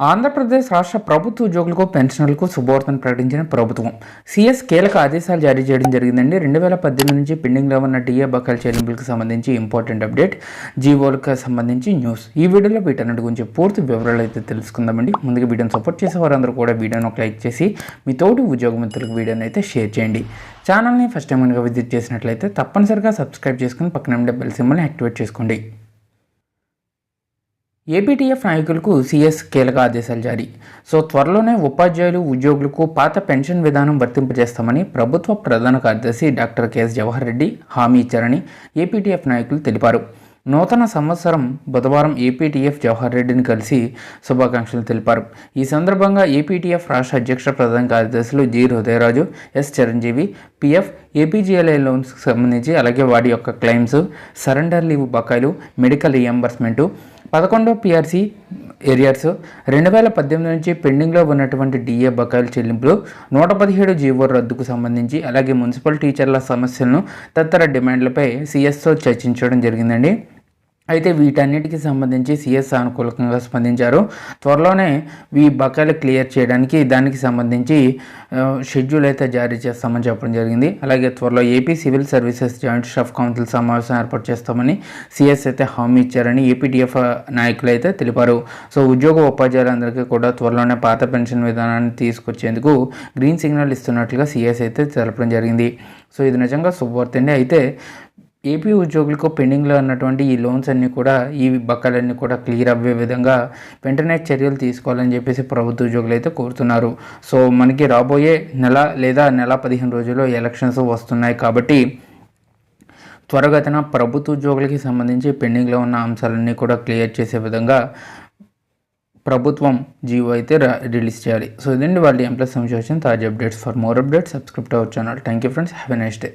ఆంధ్రప్రదేశ్ రాష్ట్ర ప్రభుత్వ ఉద్యోగులకు పెన్షనర్లకు శుభవార్తను ప్రకటించిన ప్రభుత్వం. సీఎస్ కీలక ఆదేశాలు జారీ చేయడం జరిగిందండి. రెండు వేల పద్దెనిమిది నుంచి పెండింగ్లో ఉన్న డిఏ బకాయిల చెల్లింపులకు సంబంధించి ఇంపార్టెంట్ అప్డేట్ జీవోలకు సంబంధించి న్యూస్. ఈ వీడియోలో వీటన్నిటి గురించి పూర్తి వివరాలు అయితే తెలుసుకుందామండి. ముందుగా వీడియోని సపోర్ట్ చేసే వారందరూ కూడా వీడియోని ఒక లైక్ చేసి మీ తోటి ఉద్యోగ మిత్రులకు వీడియోని అయితే షేర్ చేయండి. ఛానల్ని ఫస్ట్ టైం కనుక విజిట్ చేసినట్లయితే తప్పనిసరిగా సబ్స్క్రైబ్ చేసుకుని పక్కన ఉండే బెల్ సింబల్ని యాక్టివేట్ చేసుకోండి. ఏపీటీఎఫ్ నాయకులకు సీఎస్ కీలక ఆదేశాలు జారీ. సో త్వరలోనే ఉపాధ్యాయులు ఉద్యోగులకు పాత పెన్షన్ విధానం వర్తింపజేస్తామని ప్రభుత్వ ప్రధాన కార్యదర్శి డాక్టర్ కెఎస్ జవహర్ రెడ్డి హామీ ఇచ్చారని ఏపీటీఎఫ్ నాయకులు తెలిపారు. నూతన సంవత్సరం బుధవారం ఏపీటీఎఫ్ జవహర్ రెడ్డిని కలిసి శుభాకాంక్షలు తెలిపారు. ఈ సందర్భంగా ఏపీటీఎఫ్ రాష్ట్ర అధ్యక్ష ప్రధాన కార్యదర్శులు G. Hrudayaraju yes. Chiranjeevi PF APGLI లోన్స్కి సంబంధించి అలాగే వాటి యొక్క క్లెయిమ్స్ సరెండర్ లీవ్ బకాయిలు మెడికల్ రియంబర్స్మెంటు పదకొండో పిఆర్సీ ఏరియాస్ రెండు వేల పద్దెనిమిది నుంచి పెండింగ్లో ఉన్నటువంటి డిఏ బకాయిల చెల్లింపులు నూట పదిహేడు జీవో రద్దుకు సంబంధించి అలాగే మున్సిపల్ టీచర్ల సమస్యలను తదితర డిమాండ్లపై సిఎస్తో చర్చించడం జరిగిందండి. అయితే వీటన్నిటికి సంబంధించి సిఎస్ అనుకూలంగా స్పందించారు. త్వరలోనే ఈ బకాయిలు క్లియర్ చేయడానికి దానికి సంబంధించి షెడ్యూల్ అయితే జారీ చేస్తామని చెప్పడం జరిగింది. అలాగే త్వరలో AP civil services joint staff council సమావేశం ఏర్పాటు చేస్తామని సిఎస్ అయితే హామీ ఇచ్చారని ఏపీటీఎఫ్ నాయకులు అయితే తెలిపారు. సో ఉద్యోగ ఉపాధ్యాయులందరికీ కూడా త్వరలోనే పాత పెన్షన్ విధానాన్ని తీసుకొచ్చేందుకు గ్రీన్ సిగ్నల్ ఇస్తున్నట్లుగా సిఎస్ అయితే తెలపడం జరిగింది. సో ఇది నిజంగా శుభవార్త అయితే ఏపీ ఉద్యోగులకు పెండింగ్లో ఉన్నటువంటి ఈ లోన్స్ అన్నీ కూడా ఈ బకాలన్నీ కూడా క్లియర్ అవ్వే విధంగా వెంటనే చర్యలు తీసుకోవాలని చెప్పేసి ప్రభుత్వ ఉద్యోగులు అయితే కోరుతున్నారు. సో మనకి రాబోయే నెల లేదా నెల పదిహేను రోజుల్లో ఎలక్షన్స్ వస్తున్నాయి కాబట్టి త్వరగతిన ప్రభుత్వ ఉద్యోగులకి సంబంధించి పెండింగ్లో ఉన్న అంశాలన్నీ కూడా క్లియర్ చేసే విధంగా ప్రభుత్వం జీవో అయితే రిలీజ్ చేయాలి. సో ఇదండి వాళ్ళ ఎంప్లస్ సంబంధించిన తాజా updates. For more updates subscribe our channel. Thank you friends. Have a nice day.